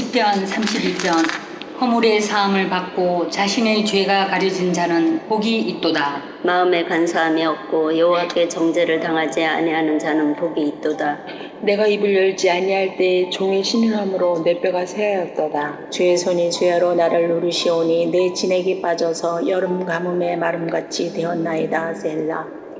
시편 31편 허물의 사함을 받고 자신의 죄가 가려진 자는 복이 있도다. 마음에 간사함이 없고 여호와께 정죄를 당하지 아니하는 자는 복이 있도다. 내가 입을 열지 아니할 때 종의 신음함으로 내 뼈가 새하였도다. 주의 손이 주야로 나를 누르시오니 내 진액이 빠져서 여름 가뭄의 마름같이 되었나이다. 셀라.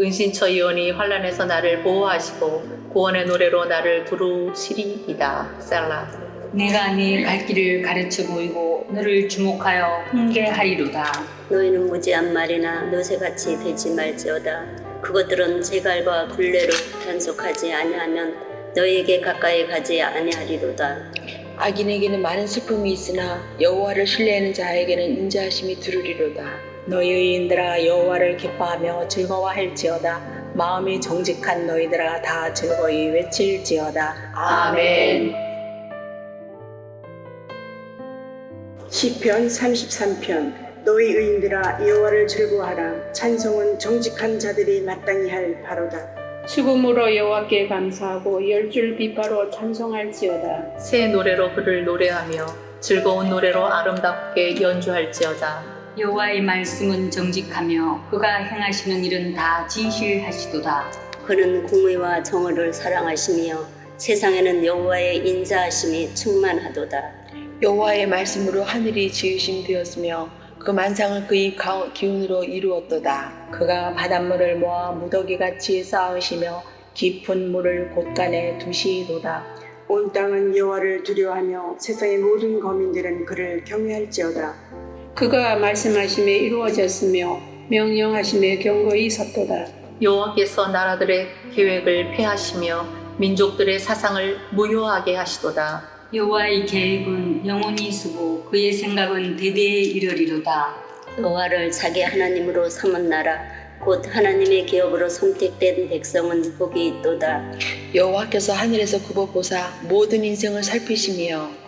은신처이오니 환란에서 나를 보호하시고 구원의 노래로 나를 두루시리이다. 셀라. 내가 네 갈 길을 가르쳐 보이고 너를 주목하여 훈계하리로다. 너희는 무지한 말이나 노새같이 되지 말지어다. 그것들은 제갈과 굴레로 단속하지 아니하면 너희에게 가까이 가지 아니하리로다. 악인에게는 많은 슬픔이 있으나 여호와를 신뢰하는 자에게는 인자하심이 두르리로다. 너희 의인들아 여호와를 기뻐하며 즐거워할지어다. 마음이 정직한 너희들아 다 즐거이 외칠지어다. 아멘. 시편 33편 너희 의인들아 여호와를 즐거워하라 찬송은 정직한 자들이 마땅히 할 바로다. 수금으로 여호와께 감사하고 열 줄 비파로 찬송할지어다. 새 노래로 그를 노래하며 즐거운 노래로 아름답게 연주할지어다. 여호와의 말씀은 정직하며 그가 행하시는 일은 다 진실하시도다. 그는 공의와 정의를 사랑하시며 세상에는 여호와의 인자하심이 충만하도다. 여호와의 말씀으로 하늘이 지으심 되었으며 그 만상을 그의 가- 기운으로 이루었도다. 그가 바닷물을 모아 무더기 같이 쌓으시며 깊은 물을 곳간에 두시도다. 온 땅은 여호와를 두려워하며 세상의 모든 거민들은 그를 경외할지어다. 그가 말씀하심에 이루어졌으며 명령하심에 경고히 섰도다. 여호와께서 나라들의 계획을 폐하시며 민족들의 사상을 무효하게 하시도다. 여호와의 계획은 영원히 있고 그의 생각은 대대에 이르리로다. 여호와를 자기 하나님으로 삼은 나라 곧 하나님의 기업으로 선택된 백성은 복이 있도다. 여호와께서 하늘에서 굽어보사 모든 인생을 살피시며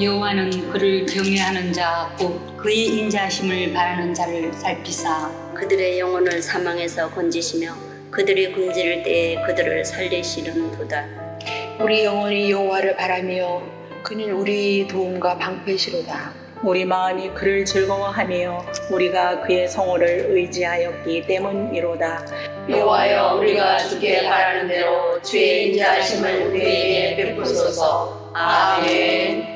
여호와는 그를 경외하는 자 곧 그의 인자하심을 바라는 자를 살피사 그들의 영혼을 사망에서 건지시며 그들이 굶주릴 때에 그들을 살리시는도다. 우리 영혼이 여호와를 바라며 그는 우리 도움과 방패시로다. 우리 마음이 그를 즐거워하며 우리가 그의 성호를 의지하였기 때문이로다. 여호와여 우리가 주께 바라는 대로 주의 인자하심을 우리에게 베푸소서. 아멘.